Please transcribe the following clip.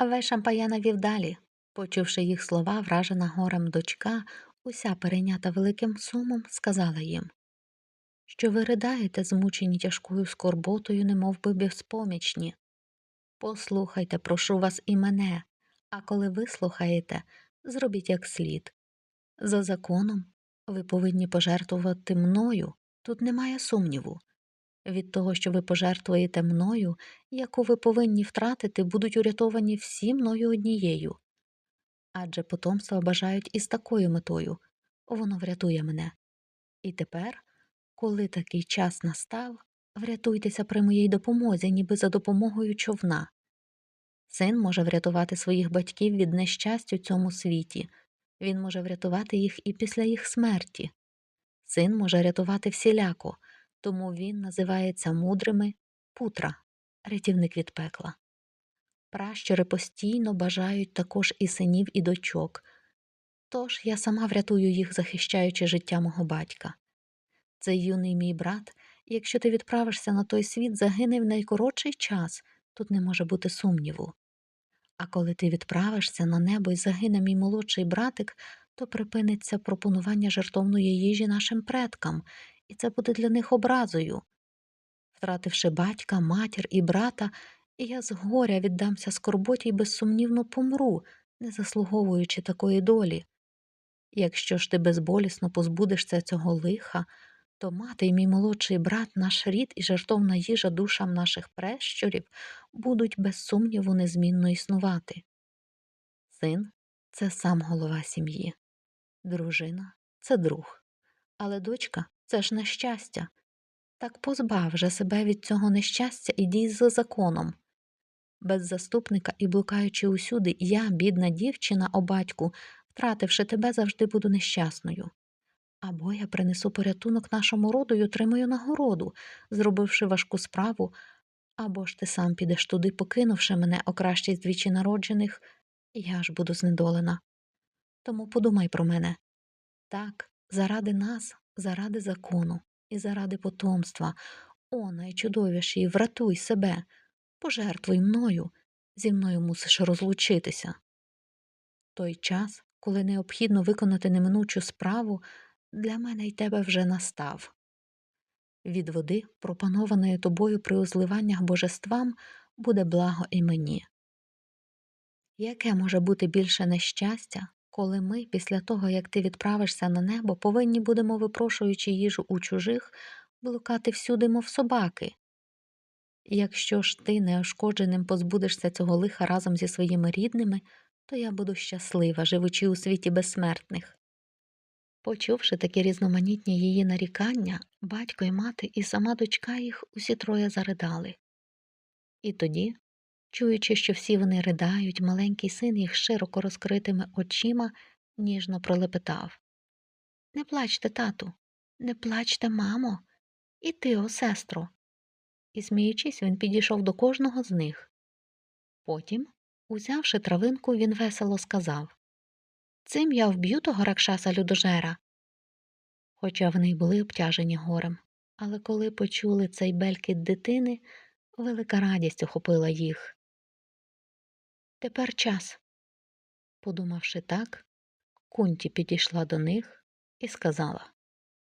Вешампая навів далі. Почувши їх слова, вражена горем дочка, уся перейнята великим сумом, сказала їм, що ви ридаєте, змучені тяжкою скорботою, немов би безпомічні. Послухайте, прошу вас і мене, а коли вислухаєте, зробіть як слід. За законом ви повинні пожертвувати мною, тут немає сумніву. Від того, що ви пожертвуєте мною, яку ви повинні втратити, будуть урятовані всі мною однією. Адже потомства бажають із такою метою воно врятує мене. І тепер, коли такий час настав, врятуйтеся при моїй допомозі, ніби за допомогою човна. Син може врятувати своїх батьків від нещастя у цьому світі, він може врятувати їх і після їх смерті. Син може рятувати всіляко, тому він називається мудрими путра, рятівник від пекла. Пращури постійно бажають також і синів, і дочок. Тож я сама врятую їх, захищаючи життя мого батька. Цей юний мій брат, якщо ти відправишся на той світ, загине в найкоротший час, тут не може бути сумніву. А коли ти відправишся на небо і загине мій молодший братик, то припиниться пропонування жертовної їжі нашим предкам, і це буде для них образою. Втративши батька, матір і брата, я з горя віддамся скорботі й безсумнівно помру, не заслуговуючи такої долі. Якщо ж ти безболісно позбудешся цього лиха, то мати і мій молодший брат, наш рід і жертовна їжа душам наших прещурів будуть без сумніву незмінно існувати. Син це сам голова сім'ї, дружина це друг, але дочка це ж нещастя. Так позбав же себе від цього нещастя і дій за законом. Без заступника і блукаючи усюди, я, бідна дівчина, о батьку, втративши тебе, завжди буду нещасною. Або я принесу порятунок нашому роду й отримаю нагороду, зробивши важку справу, або ж ти сам підеш туди, покинувши мене о кращій двічі народжених, я ж буду знедолена. Тому подумай про мене так, заради нас, заради закону і заради потомства, о, найчудовіший, врятуй себе, пожертвуй мною, зі мною мусиш розлучитися. Той час, коли необхідно виконати неминучу справу, для мене й тебе вже настав. Від води, пропанованої тобою при озливаннях божествам, буде благо і мені. Яке може бути більше нещастя, коли ми, після того, як ти відправишся на небо, повинні будемо, випрошуючи їжу у чужих, блукати всюди, мов собаки? Якщо ж ти неошкодженим позбудешся цього лиха разом зі своїми рідними, то я буду щаслива, живучи у світі безсмертних. Почувши такі різноманітні її нарікання, батько й мати і сама дочка їх усі троє заридали. І тоді, чуючи, що всі вони riдають, маленький син їх широко розкритими очима ніжно пролепетав Не плачте, тату, не плачте, мамо, і ти, о сестро. І, сміючись, він підійшов до кожного з них. Потім, узявши травинку, він весело сказав Цим я вб'ю того ракшаса людожера. Хоча вони й були обтяжені горем, але коли почули цей белькіт дитини, велика радість охопила їх. Тепер час. Подумавши так, кунті підійшла до них і сказала